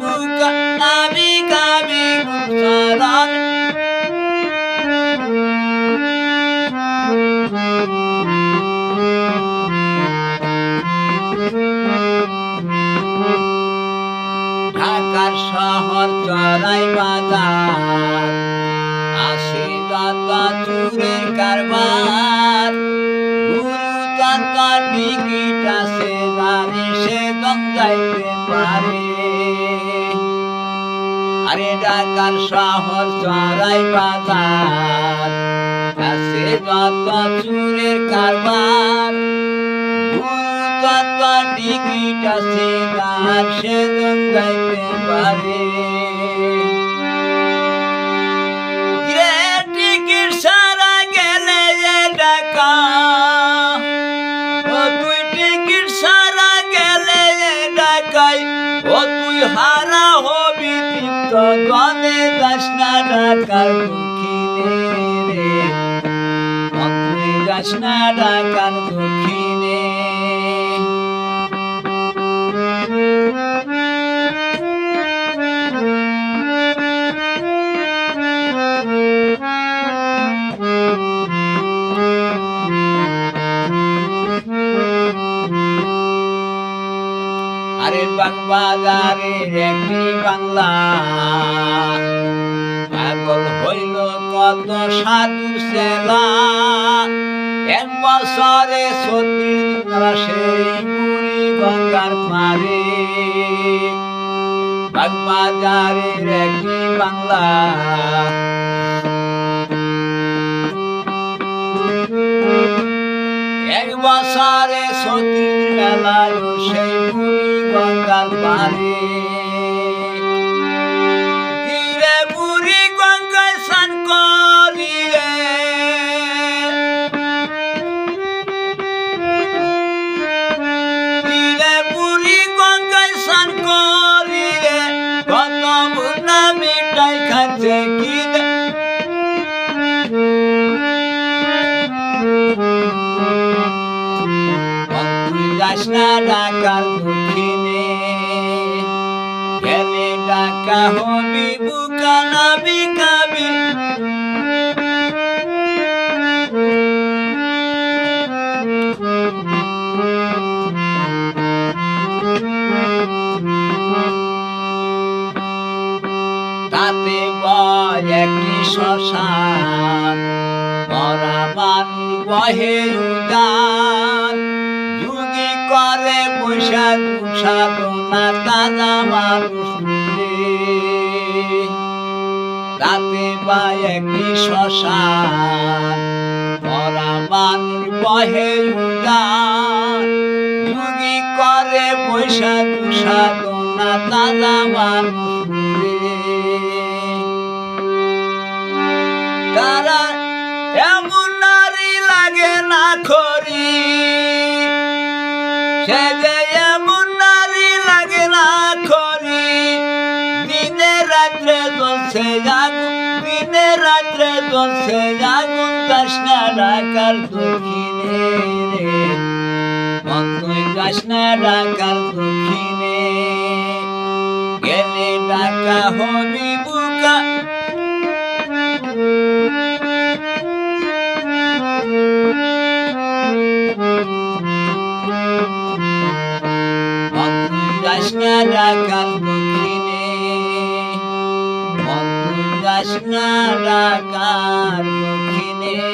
গুরু চরণে ঢাকার শহর চড়াই বাজার আসে যত চুরের কারবার। টিকিট আছে জানে সে যাইতে পারে। আরে ঢাকার শহর চড়াই বাজার আছে যত চুরের কারবার। তত সে যাইতে পারে। গনে যাস না ঢাকার রে। ও তুই যাস দক্ষিণে একটি বাংলা। পাগল হইল কত সাধু সেলা। এক বছরে ছত্রিশ পারে। বাগবাজারের একটি বাংলা। এক বছরে সতীর মেলায় সেই গঙ্গার পারে তীরে বুড়ি গঙ্গায় স্নান করিয়ে তীরে বুড়ি গঙ্গায় স্নান করিয়ে কত মুন্না মিঠাই খাচ্ছে কিনে ঢাকার দক্ষিণে গেলে ডাকা হবি বুকা নাবি কাবি। তাতে বয় একটি শ্মশান মানুষ বহে উদান করে পয়সা সাধনা দাদা মানুষ মিলে তাতে বা একটি শ্মশান, মরা মানুষ বহে যুগি করে পয়সা সাধনা দাদা মানুষ মিলে তারা এমন নারী লাগে না খরি? সে যে এমন নারী লাগে না খরি। দিনে রাত্রে জ্বলছে আগুন, দিনে রাত্রে জ্বলছে আগুন না ঢাকার দক্ষিণে রে। তুই যাস না দক্ষিণে। গেলে হবি যাস না ঢাকার দক্ষিণে। বন্ধু যাস না ঢাকার দক্ষিণে রে বন্ধু যাস না ঢাকার দক্ষিণে।